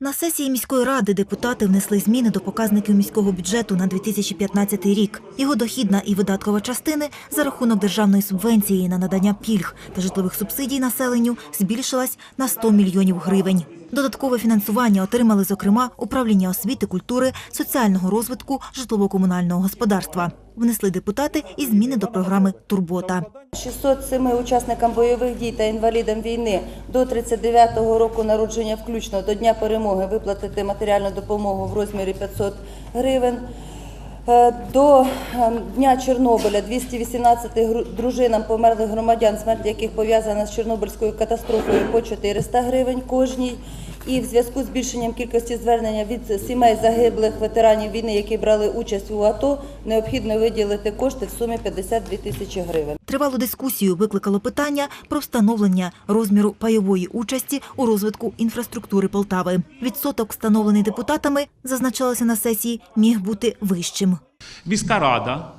На сесії міської ради депутати внесли зміни до показників міського бюджету на 2015 рік. Його дохідна і видаткова частини за рахунок державної субвенції на надання пільг та житлових субсидій населенню збільшилась на 100 мільйонів гривень. Додаткове фінансування отримали, зокрема, управління освіти, культури, соціального розвитку, житлово-комунального господарства. Внесли депутати і зміни до програми Турбота. 607 учасникам бойових дій та інвалідам війни до 39-го року народження включно до Дня перемоги виплатити матеріальну допомогу в розмірі 500 гривень. Е, До е, Дня Чорнобиля 218 гру- дружинам померлих громадян, смерть яких пов'язана з Чорнобильською катастрофою по 400 гривень кожній. І в зв'язку з збільшенням кількості звернення від сімей загиблих ветеранів війни, які брали участь у АТО, необхідно виділити кошти в сумі 52 тисячі гривень. Тривалу дискусію викликало питання про встановлення розміру пайової участі у розвитку інфраструктури Полтави. Відсоток, встановлений депутатами, зазначалося на сесії, міг бути вищим. Міська рада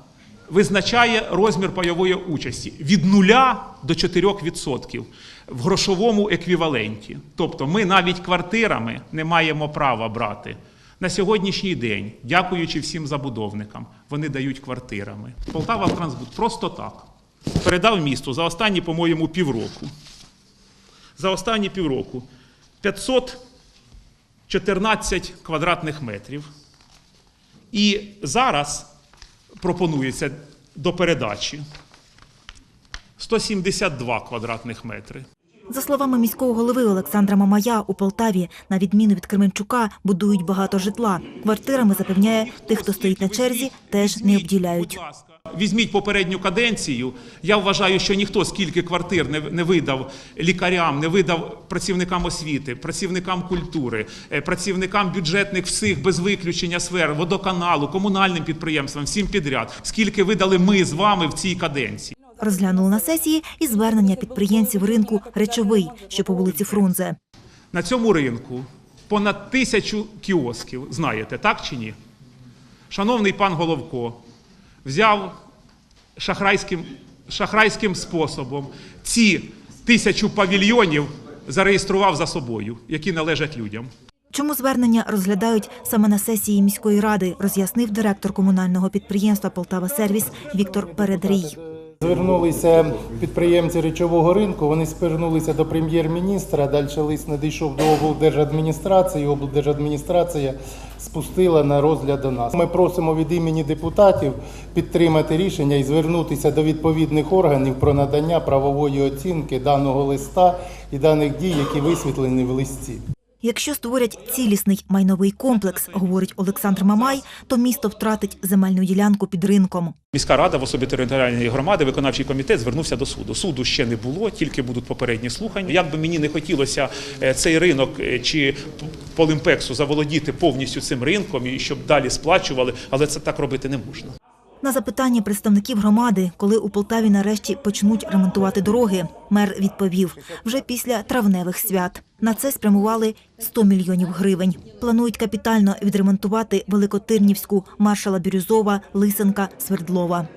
визначає розмір пайової участі від 0 до 4% в грошовому еквіваленті. Тобто ми навіть квартирами не маємо права брати. На сьогоднішній день, дякуючи всім забудовникам, вони дають квартирами. Полтава Трансбуд просто так. Передав місту за останні, по-моєму, півроку. За останні півроку 514 квадратних метрів. І зараз пропонується до передачі 172 квадратних метри. За словами міського голови Олександра Мамая, у Полтаві, на відміну від Кременчука, будують багато житла. Квартирами запевняє, тих, хто стоїть на черзі, теж не обділяють. Візьміть попередню каденцію. Я вважаю, що ніхто скільки квартир не, не видав лікарям, не видав працівникам освіти, працівникам культури, е, працівникам бюджетних всіх без виключення сфер, водоканалу, комунальним підприємствам, всім підряд. Скільки видали ми з вами в цій каденції. Розглянули на сесії і звернення підприємців ринку «Речовий», що по вулиці Фрунзе. На цьому ринку понад тисячу кіосків, знаєте, так чи ні? Шановний пан Головко взяв шахрайським, шахрайським способом ці тисячу павільйонів зареєстрував за собою, які належать людям. Чому звернення розглядають саме на сесії міської ради, роз'яснив директор комунального підприємства «Полтава Сервіс» Віктор Передрій. Звернулися підприємці речового ринку. Вони звернулися до прем'єр-міністра. Далі лист не дійшов до облдержадміністрації. Облдержадміністрація спустила на розгляд до нас. Ми просимо від імені депутатів підтримати рішення і звернутися до відповідних органів про надання правової оцінки даного листа і даних дій, які висвітлені в листі. Якщо створять цілісний майновий комплекс, говорить Олександр Мамай, то місто втратить земельну ділянку під ринком. Міська рада в особі територіальної громади, виконавчий комітет звернувся до суду. Суду ще не було, тільки будуть попередні слухання. Як би мені не хотілося е, цей ринок е, чи Полімпексу заволодіти повністю цим ринком і щоб далі сплачували, але це так робити не можна. На запитання представників громади, коли у Полтаві нарешті почнуть ремонтувати дороги, мер відповів – вже після травневих свят. На це спрямували 100 мільйонів гривень. Планують капітально відремонтувати Великотирнівську, маршала Бірюзова, Лисенка, Свердлова.